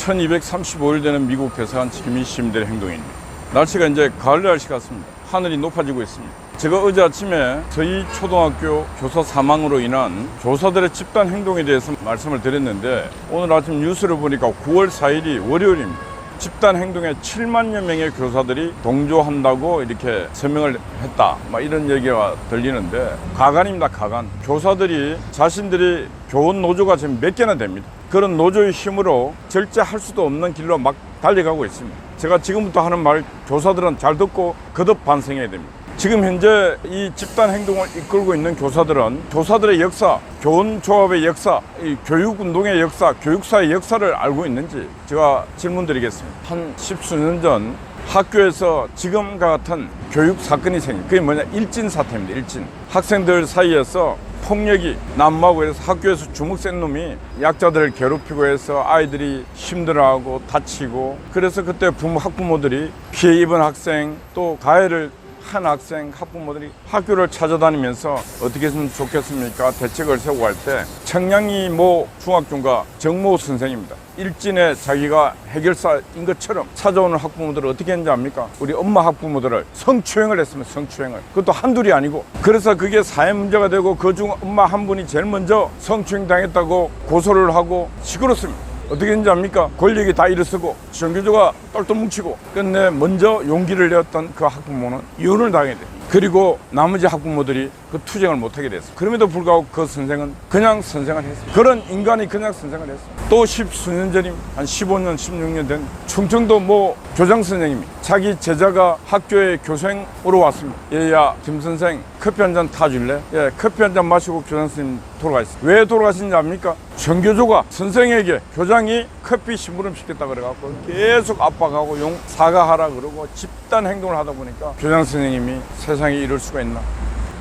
1235일 되는 미국 대사관 지킴이 시민들의 행동입니다. 날씨가 이제 가을 날씨 같습니다. 하늘이 높아지고 있습니다. 제가 어제 아침에 저희 초등학교 교사 사망으로 인한 교사들의 집단 행동에 대해서 말씀을 드렸는데 오늘 아침 뉴스를 보니까 9월 4일이 월요일입니다. 집단 행동에 7만여 명의 교사들이 동조한다고 이렇게 서명을 했다. 막 이런 얘기가 들리는데 가관입니다, 가관. 교사들이 자신들이 교원 노조가 지금 몇 개나 됩니다. 그런 노조의 힘으로 절제할 수도 없는 길로 막 달려가고 있습니다. 제가 지금부터 하는 말 교사들은 잘 듣고 거듭 반성해야 됩니다. 지금 현재 이 집단 행동을 이끌고 있는 교사들은 교사들의 역사, 교원 조합의 역사, 이 교육 운동의 역사, 교육사의 역사를 알고 있는지 제가 질문드리겠습니다. 한 십수년 전 학교에서 지금과 같은 교육 사건이 생긴 그게 뭐냐 일진 사태입니다. 일진 학생들 사이에서 폭력이 난무하고 해서 학교에서 주먹 센 놈이 약자들을 괴롭히고 해서 아이들이 힘들어하고 다치고 그래서 그때 부모 학부모들이 피해 입은 학생 또 가해를 한 학생 학부모들이 학교를 찾아다니면서 어떻게 했으면 좋겠습니까? 대책을 세우고 할 때 청량리 모 중학교가 정모 선생입니다. 일진에 자기가 해결사인 것처럼 찾아오는 학부모들을 어떻게 했는지 압니까? 우리 엄마 학부모들을 성추행을 했습니다 성추행을. 그것도 한둘이 아니고. 그래서 그게 사회 문제가 되고 그중 엄마 한 분이 제일 먼저 성추행 당했다고 고소를 하고 시끄럽습니다 어떻게 했는지 압니까? 권력이 다 일어서고 정교조가 똘똘 뭉치고 끝내 먼저 용기를 내었던 그 학부모는 이혼을 당하게 돼. 그리고 나머지 학부모들이 그 투쟁을 못하게 됐어. 그럼에도 불구하고 그 선생은 그냥 선생을 했어. 그런 인간이 그냥 선생을 했어. 또 십수년 전임, 한 15년, 16년 된 충청도 모 교장 선생님이 자기 제자가 학교에 교생으로 왔습니다. 얘야, 김 선생, 커피 한 잔 타줄래? 예, 커피 한 잔 마시고 교장 선생님 돌아가셨어요. 왜 돌아가신지 압니까? 전교조가 선생에게 교장이 커피 심부름 시켰다 그래갖고 계속 압박하고 용 사과하라 그러고 집단 행동을 하다 보니까 교장 선생님이 세상에 이럴 수가 있나?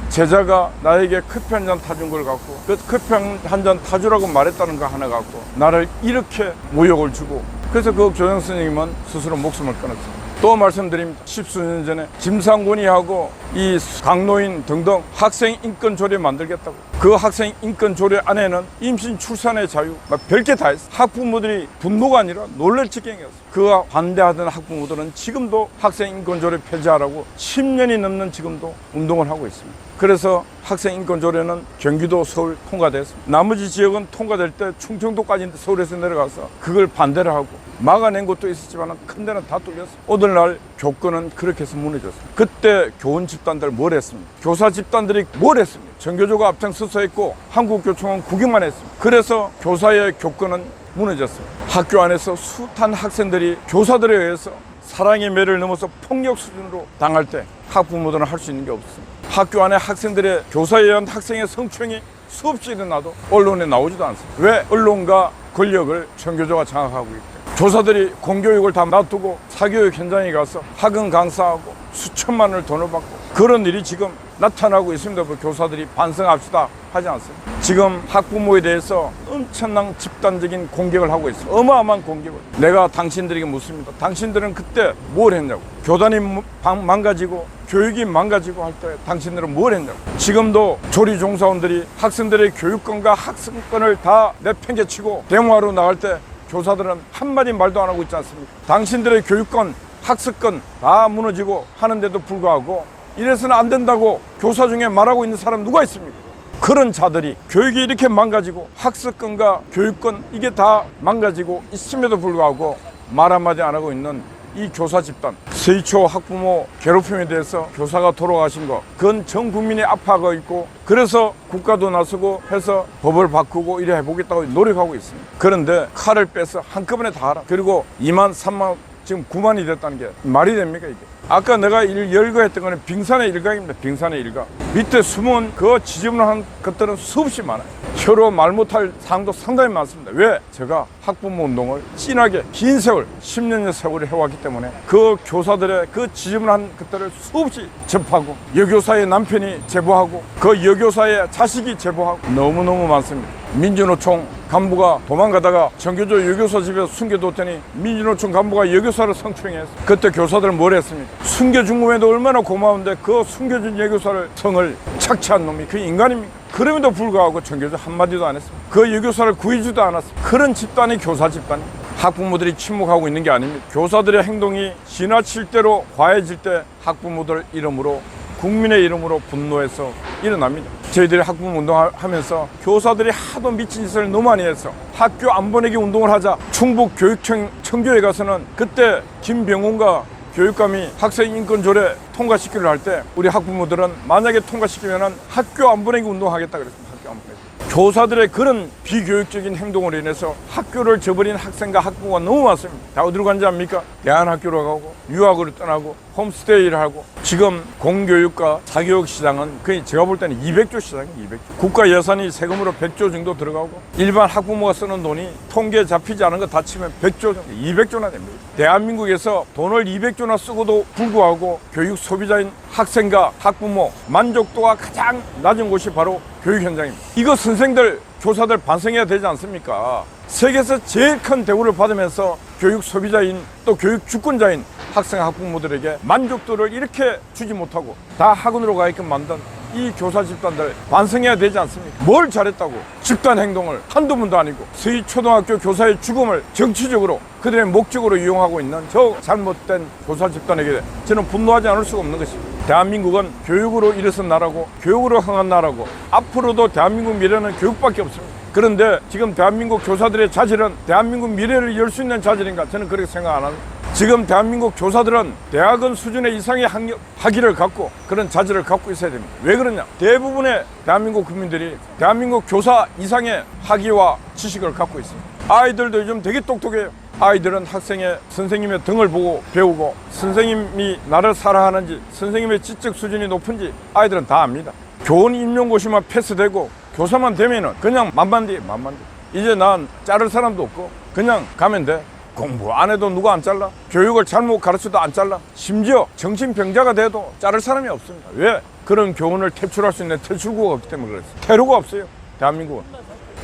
제자가 나에게 커피 한 잔 타준 걸 갖고 그 커피 한 잔 타주라고 말했다는 거 하나 갖고 나를 이렇게 모욕을 주고 그래서 그 교장 선생님은 스스로 목숨을 끊었습니다. 또 말씀드립니다. 십수년 전에 김상곤이하고 이 강노인 등등 학생 인권 조례 만들겠다고. 그 학생 인권 조례 안에는 임신 출산의 자유, 막 별게 다 있어. 학부모들이 분노가 아니라 놀랄 지경이었어. 그 반대하던 학부모들은 지금도 학생 인권 조례 폐지하라고 10년이 넘는 지금도 운동을 하고 있습니다. 그래서 학생 인권 조례는 경기도, 서울 통과됐습니다. 나머지 지역은 통과될 때 충청도까지 서울에서 내려가서 그걸 반대를 하고 막아낸 것도 있었지만 큰 데는 다 뚫렸어. 오늘날 교권은 그렇게 해서 무너졌습니다. 그때 교원 집단들 뭘 했습니까? 교사 집단들이 뭘 했습니까? 전교조가 앞장서서 했고 한국교총은 구경만 했습니다. 그래서 교사의 교권은 무너졌습니다. 학교 안에서 숱한 학생들이 교사들에 의해서 사랑의 매를 넘어서 폭력 수준으로 당할 때 학부모들은 할 수 있는 게 없습니다. 학교 안에 학생들의 교사에 의한 학생의 성추행이 수없이 일어나도 언론에 나오지도 않습니다. 왜 언론과 권력을 전교조가 장악하고 있대? 교사들이 공교육을 다 놔두고 사교육 현장에 가서 학원 강사하고 수천만 원을 돈을 받고 그런 일이 지금 나타나고 있습니다. 그 교사들이 반성합시다 하지 않습니다. 지금 학부모에 대해서 엄청난 집단적인 공격을 하고 있어요. 어마어마한 공격을. 내가 당신들에게 묻습니다. 당신들은 그때 뭘 했냐고. 교단이 방- 망가지고 교육이 망가지고 할 때 당신들은 뭘 했냐고. 지금도 조리 종사원들이 학생들의 교육권과 학습권을 다 내팽개치고 데모하러 나갈 때 교사들은 한마디 말도 안 하고 있지 않습니까? 당신들의 교육권, 학습권 다 무너지고 하는데도 불구하고 이래서는 안 된다고 교사 중에 말하고 있는 사람 누가 있습니까? 그런 자들이 교육이 이렇게 망가지고 학습권과 교육권 이게 다 망가지고 있음에도 불구하고 말 한마디 안 하고 있는 이 교사 집단 세이초 학부모 괴롭힘에 대해서 교사가 돌아가신 거 그건 전 국민이 아파하고 있고 그래서 국가도 나서고 해서 법을 바꾸고 이래 해보겠다고 노력하고 있습니다. 그런데 칼을 빼서 한꺼번에 다 하라 그리고 2만 3만 지금 9만이 됐다는 게 말이 됩니까 이게? 아까 내가 일 열거했던 거는 빙산의 일각입니다 빙산의 일각. 밑에 숨은 그 지저분한 것들은 수없이 많아요. 혀로 말 못할 사항도 상당히 많습니다. 왜? 제가 학부모 운동을 진하게 긴 세월 10년의 세월을 해왔기 때문에 그 교사들의 그 지저분한 것들을 수없이 접하고 여교사의 남편이 제보하고 그 여교사의 자식이 제보하고 너무너무 많습니다 민주노총 간부가 도망가다가 전교조 여교사 집에 숨겨뒀더니 민주노총 간부가 여교사를 성추행했어. 그때 교사들은 뭘 했습니까? 숨겨준 것에도 얼마나 고마운데 그 숨겨준 여교사를 성을 착취한 놈이 그 인간입니까? 그럼에도 불구하고 전교조 한마디도 안 했습니다. 그 여교사를 구해주지도 않았습니다. 그런 집단이 교사 집단. 학부모들이 침묵하고 있는 게 아닙니다. 교사들의 행동이 지나칠 대로 과해질 때 학부모들 이름으로 국민의 이름으로 분노해서 일어납니다. 저희들이 학부모 운동하면서 교사들이 하도 미친 짓을 너무 많이 해서 학교 안 보내기 운동을 하자 충북 교육청 청교에 가서는 그때 김병훈과 교육감이 학생 인권 조례 통과시키려 할 때 우리 학부모들은 만약에 통과시키면은 학교 안 보내기 운동하겠다 그랬습니다. 학교 안 보내기. 교사들의 그런 비교육적인 행동으로 인해서 학교를 저버린 학생과 학부모가 너무 많습니다. 다 어디로 간지 압니까? 대안학교로 가고 유학으로 떠나고 홈스테이를 하고 지금 공교육과 사교육 시장은 거의 제가 볼 때는 200조 시장이에요. 200조. 국가 예산이 세금으로 100조 정도 들어가고 일반 학부모가 쓰는 돈이 통계 잡히지 않은 거 다 치면 100조 정도, 200조나 됩니다. 대한민국에서 돈을 200조나 쓰고도 불구하고 교육 소비자인 학생과 학부모 만족도가 가장 낮은 곳이 바로 교육 현장입니다. 이거 선생들, 교사들 반성해야 되지 않습니까? 세계에서 제일 큰 대우를 받으면서 교육 소비자인 또 교육 주권자인 학생 학부모들에게 만족도를 이렇게 주지 못하고 다 학원으로 가게끔 만든 이 교사 집단들 반성해야 되지 않습니까? 뭘 잘했다고 집단 행동을 한두 번도 아니고 서희 초등학교 교사의 죽음을 정치적으로 그들의 목적으로 이용하고 있는 저 잘못된 교사 집단에게 저는 분노하지 않을 수가 없는 것입니다. 대한민국은 교육으로 일어선 나라고 교육으로 흥한 나라고 앞으로도 대한민국 미래는 교육밖에 없습니다. 그런데 지금 대한민국 교사들의 자질은 대한민국 미래를 열 수 있는 자질인가 저는 그렇게 생각 안 합니다. 지금 대한민국 교사들은 대학원 수준의 이상의 학력, 학위를 갖고 그런 자질을 갖고 있어야 됩니다. 왜 그러냐? 대부분의 대한민국 국민들이 대한민국 교사 이상의 학위와 지식을 갖고 있습니다. 아이들도 요즘 되게 똑똑해요. 아이들은 학생의 선생님의 등을 보고 배우고 선생님이 나를 사랑하는지 선생님의 지적 수준이 높은지 아이들은 다 압니다. 교원 임용고시만 패스되고 교사만 되면은 그냥 만만디 만만디. 이제 난 자를 사람도 없고 그냥 가면 돼. 공부 안 해도 누가 안 잘라? 교육을 잘못 가르쳐도 안 잘라? 심지어 정신병자가 돼도 자를 사람이 없습니다. 왜? 그런 교훈을 퇴출할 수 있는 퇴출구가 없기 때문에 그랬어요 퇴로가 없어요. 대한민국은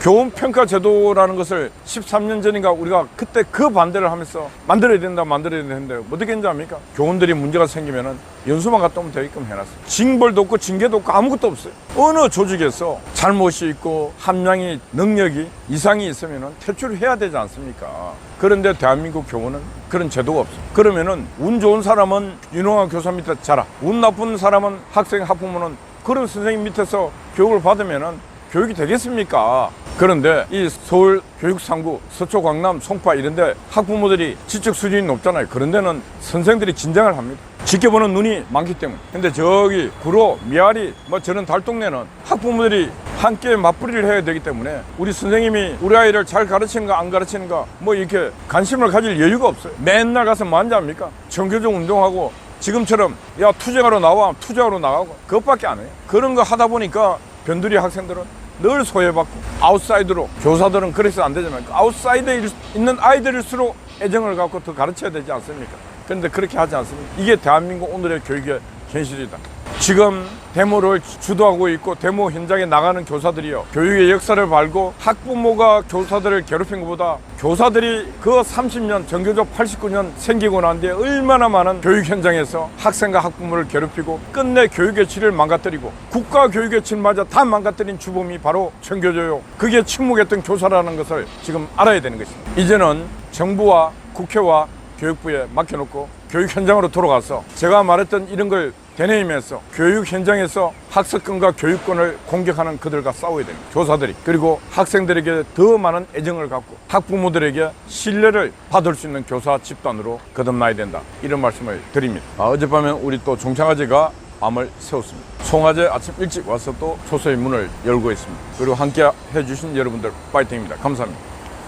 교원 평가 제도라는 것을 13년 전인가 우리가 그때 그 반대를 하면서 만들어야 된다 만들어야 되는데 어떻게 했는지 압니까? 교원들이 문제가 생기면은 연수만 갔다 오면 되게끔 해놨어요. 징벌도 없고 징계도 없고 아무것도 없어요. 어느 조직에서 잘못이 있고 함량이 능력이 이상이 있으면은 퇴출해야 되지 않습니까? 그런데 대한민국 교원은 그런 제도가 없어요. 그러면은 운 좋은 사람은 유능한 교사 밑에 자라. 운 나쁜 사람은 학생 학부모는 그런 선생님 밑에서 교육을 받으면은 교육이 되겠습니까? 그런데 이 서울 교육상구, 서초, 강남, 송파 이런 데 학부모들이 지적 수준이 높잖아요. 그런 데는 선생들이 진정을 합니다. 지켜보는 눈이 많기 때문에. 근데 저기 구로, 미아리, 뭐 저런 달동네는 학부모들이 함께 맞벌이를 해야 되기 때문에 우리 선생님이 우리 아이를 잘 가르치는가 안 가르치는가 뭐 이렇게 관심을 가질 여유가 없어요. 맨날 가서 뭐 앉아합니까? 정교적 운동하고 지금처럼 야 투쟁하러 나와 투쟁하러 나가고 그것밖에 안 해요. 그런 거 하다 보니까 변두리 학생들은 늘 소외받고 아웃사이드로 교사들은 그래서 안 되잖아요. 아웃사이드에 있는 아이들일수록 애정을 갖고 더 가르쳐야 되지 않습니까? 그런데 그렇게 하지 않습니다. 이게 대한민국 오늘의 교육의 현실이다. 지금 데모를 주도하고 있고 데모 현장에 나가는 교사들이요. 교육의 역사를 알고 학부모가 교사들을 괴롭힌 것보다 교사들이 그 30년 정교조 89년 생기고 난 뒤에 얼마나 많은 교육 현장에서 학생과 학부모를 괴롭히고 끝내 교육의 질을 망가뜨리고 국가 교육의 질마저 다 망가뜨린 주범이 바로 정교조요. 그게 침묵했던 교사라는 것을 지금 알아야 되는 것입니다. 이제는 정부와 국회와 교육부에 맡겨놓고 교육 현장으로 돌아가서 제가 말했던 이런 걸 되뇌이면서 교육 현장에서 학습권과 교육권을 공격하는 그들과 싸워야 됩니다. 교사들이. 그리고 학생들에게 더 많은 애정을 갖고 학부모들에게 신뢰를 받을 수 있는 교사 집단으로 거듭나야 된다. 이런 말씀을 드립니다. 아, 어젯밤에 우리 또 종창아제가 밤을 세웠습니다. 송아제 아침 일찍 와서 또 초소의 문을 열고 있습니다. 그리고 함께 해주신 여러분들 파이팅입니다. 감사합니다.